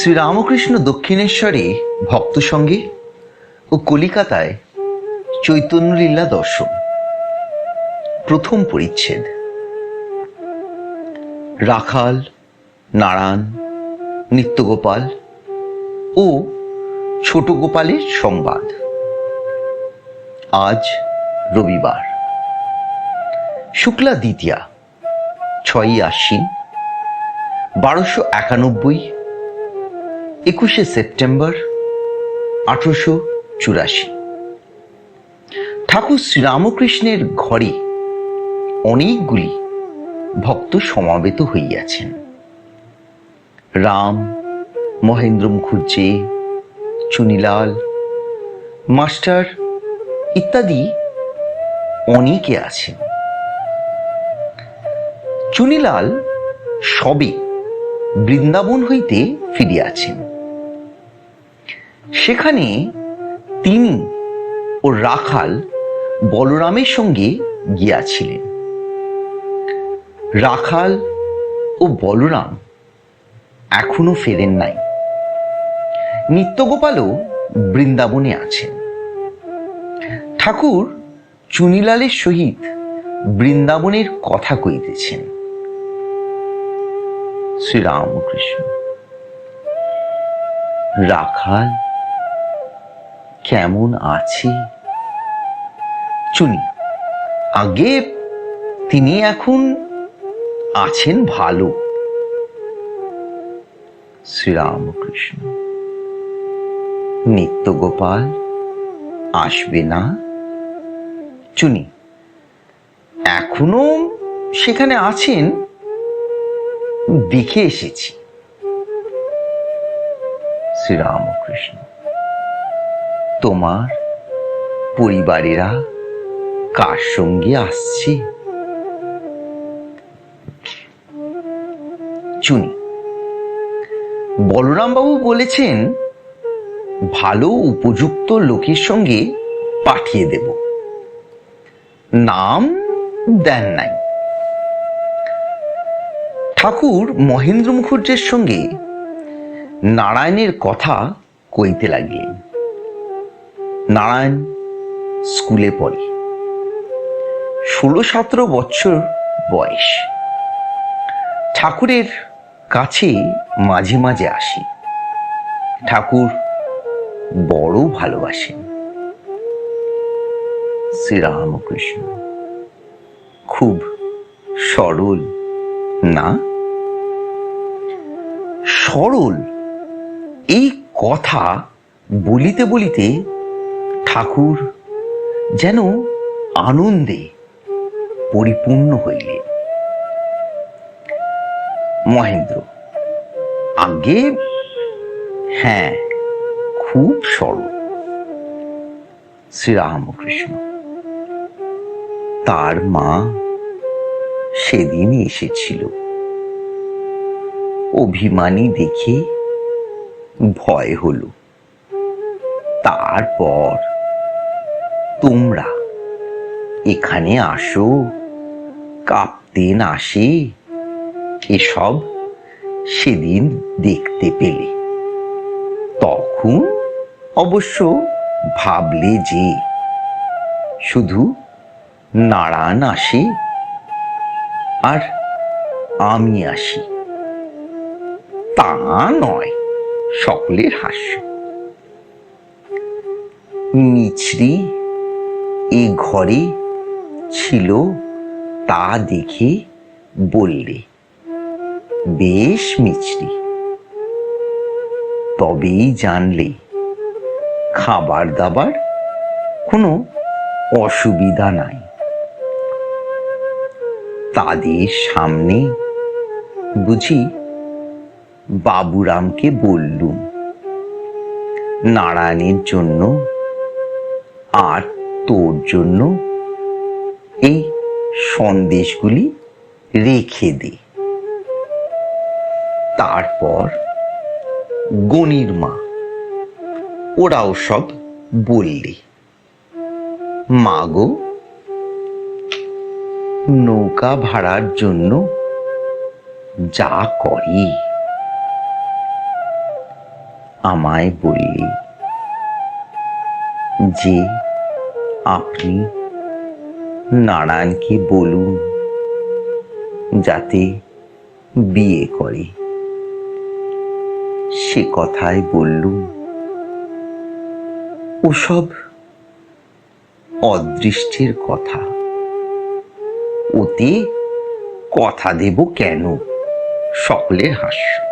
শ্রীরামকৃষ্ণ দক্ষিণেশ্বরে ভক্ত সঙ্গে ও কলিকাতায় চৈতন্যলীলা দর্শন। প্রথম পরিচ্ছেদ। রাখাল, নারায়ণ, নিত্যগোপাল ও ছোট গোপালের সংবাদ। আজ রবিবার। শুক্লা দ্বিতীয়া, ছয়ই আশ্বিন, বারোশো একানব্বই একুশে সেপ্টেম্বর আঠারোশো চুরাশি। ঠাকুর শ্রীরামকৃষ্ণের ঘরে অনেকগুলি ভক্ত সমাবেত হইয়াছেন। রাম, মহেন্দ্র মুখুজ্জে, চুনিলাল, মাস্টার ইত্যাদি অনেকে আছেন। চুনিলাল সবে বৃন্দাবন হইতে ফিরিয়াছেন। সেখানে তিনি ও রাখাল বলরামের সঙ্গে গিয়াছিলেন। রাখাল ও বলরাম এখনও ফেরেন নাই। নিত্যগোপালও বৃন্দাবনে আছেন। ঠাকুর চুনিলালের সহিত বৃন্দাবনের কথা কইতেছেন। শ্রীরামকৃষ্ণ। রাখাল কেমন আছে? চুনি আগে তিনি এখন আছেন ভালো। শ্রীরামকৃষ্ণ, নিত্যগোপাল আসবে না? চুনি এখনও সেখানে আছেন? দেখে এসেছি। শ্রীরামকৃষ্ণ তোমার পরিবারেরা কার সঙ্গে আসছে? চুনি বলরামবাবু বলেছেন, ভালো উপযুক্ত লোকের সঙ্গে পাঠিয়ে দেব। নাম দেন নাই। ঠাকুর মহেন্দ্র মুখুজ্জের সঙ্গে নারায়ণের কথা কইতে লাগলেন। নারায়ণ স্কুলে পড়ে। ষোলো সতেরো বছর বয়স। ঠাকুরের কাছে মাঝে মাঝে আসি। ঠাকুর বড় ভালোবাসেন। শ্রীরামকৃষ্ণ। খুব সরল, না? সরল এই কথা বলিতে বলিতে ঠাকুর যেন আনন্দে পরিপূর্ণ হইলেন মহেন্দ্র আগে হ্যাঁ খুব সরল। শ্রীরামকৃষ্ণ, তার মা সেদিন এসেছিল। অভিমানী দেখে ভয় হলো। তারপর তোমরা এখানে আসো কাপ্তেন আসে, এসব সেদিন দেখতে পেলে। তখন অবশ্য ভাবলে যে শুধু নারায়ণ আসে আর আমি আসি, তা নয় সকলের হাস্য। মিছরি এ ঘরে ছিল তা দেখে বললে, বেশ মিছরি। তবেই জানলে খাবার দাবার কোনো অসুবিধা নাই। তাদের সামনে বুঝি বাবুরামকে বললুম, নারায়ণের জন্য আর তোর জন্য এই সন্দেশগুলি রেখে দে। তারপর গণির মা, ওরাও সব বললে, মাগো, নৌকা ভাড়ার জন্য যা করি। আমায় বললি, যে আপনি নারায়ণকে বলুন যাতে বিয়ে করে। সে কথাই বললুম। ওসব অদৃষ্টের কথা। ওতে কথা দেব কেন? সকলের হাস্য।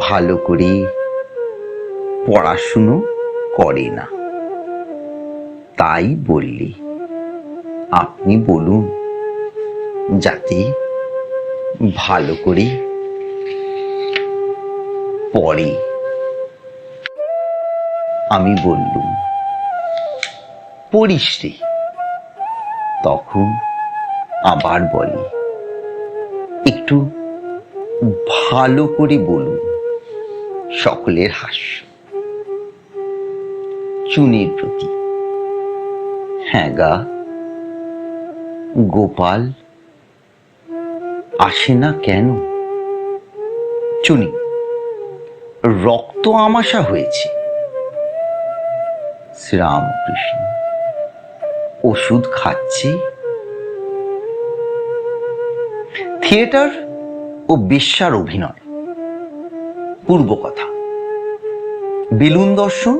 ভালো করে পড়াশুনো করে না। তাই বললি, আপনি বলুন, যাতে ভালো করে পড়ে। আমি বললুম, পড়িস রে। তখন আবার বলে, একটু ভালো করে বলুন সকলের হাস্য। চুনির প্রতি। হ্যাঁ গা, গোপাল আসে না কেন? চুনি, রক্ত আমাশা হয়েছে। শ্রীরামকৃষ্ণ, ওষুধ খাচ্ছে? থিয়েটার ও বেশ্যার অভিনয়। পূর্ব কথা, বেলুন দর্শন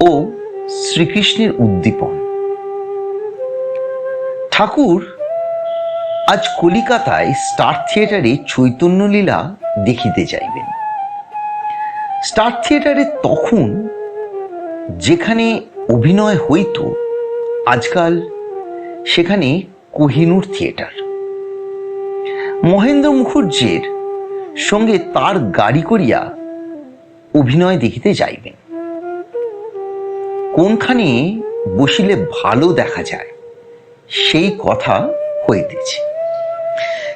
ও শ্রীকৃষ্ণের উদ্দীপন। ঠাকুর আজ কলিকাতায় স্টার থিয়েটারে চৈতন্যলীলা দেখিতে যাইবেন। স্টার থিয়েটারে তখন যেখানে অভিনয় হইত, আজকাল সেখানে কোহিনুর থিয়েটার। মহেন্দ্র মুখুজ্জের সঙ্গে তার গাড়ি করিয়া অভিনয় দেখিতে যাইবেন। কোনখানে বসিলে ভালো দেখা যায়, সেই কথা হইতেছে।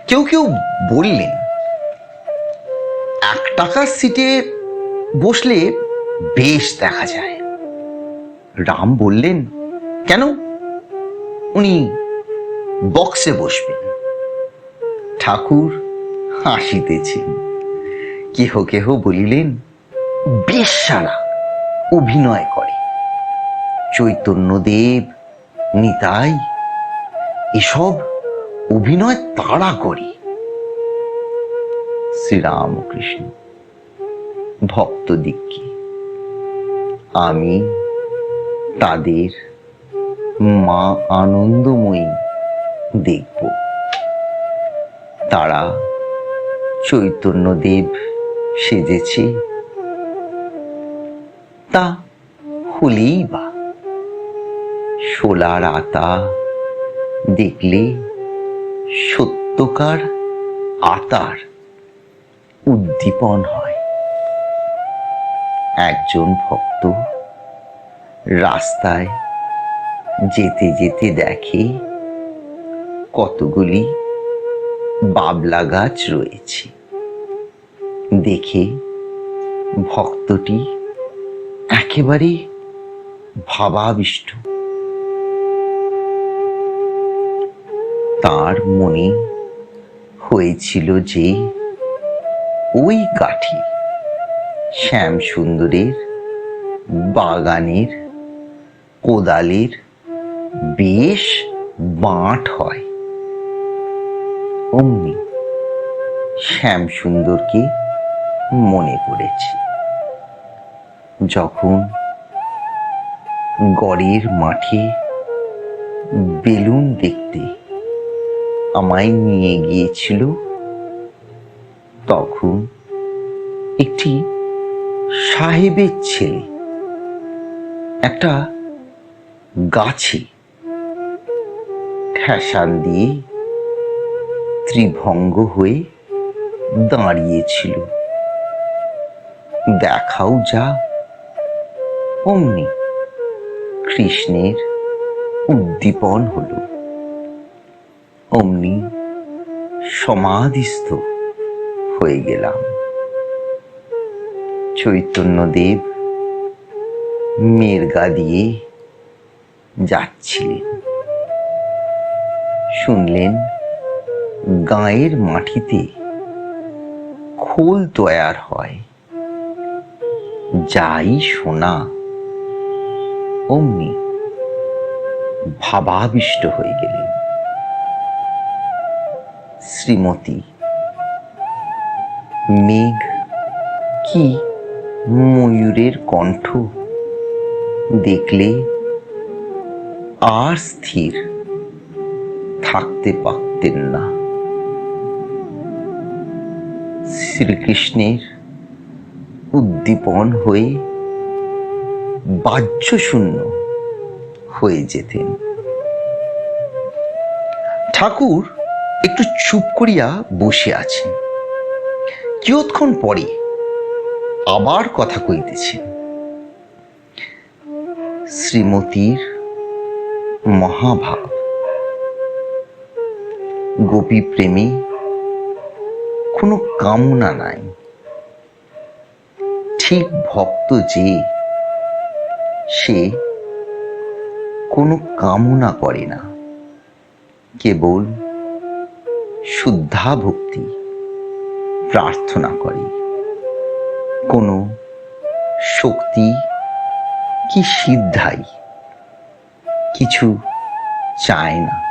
কেউ কেউ বললেন, এক টাকার সিটে বসলে বেশ দেখা যায়। রাম বললেন, কেন? উনি বক্সে বসবেন। ঠাকুর হাসিতেছেন। কেহ কেহ বলিলেন, বেশ সারা অভিনয় করে। চৈতন্যদেব, নিতাই, এসব অভিনয় তারা করে। শ্রীরামকৃষ্ণ, ভক্ত দিককে আমি তাদের মা আনন্দময়ী দেখব। তারা চৈতন্যদেব সেজেছে। তা হলেই বা শোলার আতা, দেখলে সত্যকার আতার উদ্দীপন হয়। একজন ভক্ত রাস্তায় যেতে যেতে দেখে কতগুলি বাবলা গাছ রয়েছে। দেখে ভক্তটি একেবারে ভাবাবিষ্ট। তার মনে হয়েছিল যে ওই কাঠি শ্যাম সুন্দরের বাগানের কোদালের বেশ বাঁট হয়। অমনি শ্যাম সুন্দরকে মনে পড়েছে। যখন গড়ের মাঠে বেলুন দেখতে আমায় নিয়ে গিয়েছিল। তখন একটি সাহেবের ছেলে, একটা গাছে ঠেসান দিয়ে ত্রিভঙ্গ হয়ে দাঁড়িয়েছিল। দেখাও যা, অমনি কৃষ্ণের উদ্দীপন হলো। অমনি সমাধিস্থ হয়ে গেলাম। চৈতন্য চৈতন্যদেব মেরগা দিয়ে যাচ্ছিলেন। শুনলেন গাঁয়ের মাটিতে খোল তৈয়ার হয়। যাই শোনা, অমনি ভাবাবিষ্ট হয়ে গেলেন। শ্রীমতী। মেঘ। কি? ময়ূরের কণ্ঠ। দেখলে আর স্থির। থাকতে পারতেন না। শ্রীকৃষ্ণের উদ্দীপন হয়ে বাহ্য শূন্য হয়ে যেতেন। ঠাকুর একটু চুপ করিয়া বসে আছেন কিয়ৎক্ষণ পরে আবার কথা কইতেছেন শ্রীমতীর মহাভাব। গোপী প্রেমে কোনো কামনা নাই। ঠিক ভক্ত যে, সে কোনো কামনা করে না। কেবল শুদ্ধা ভক্তি প্রার্থনা করে। কোনো শক্তি কি সিদ্ধাই? কিছু চায় না।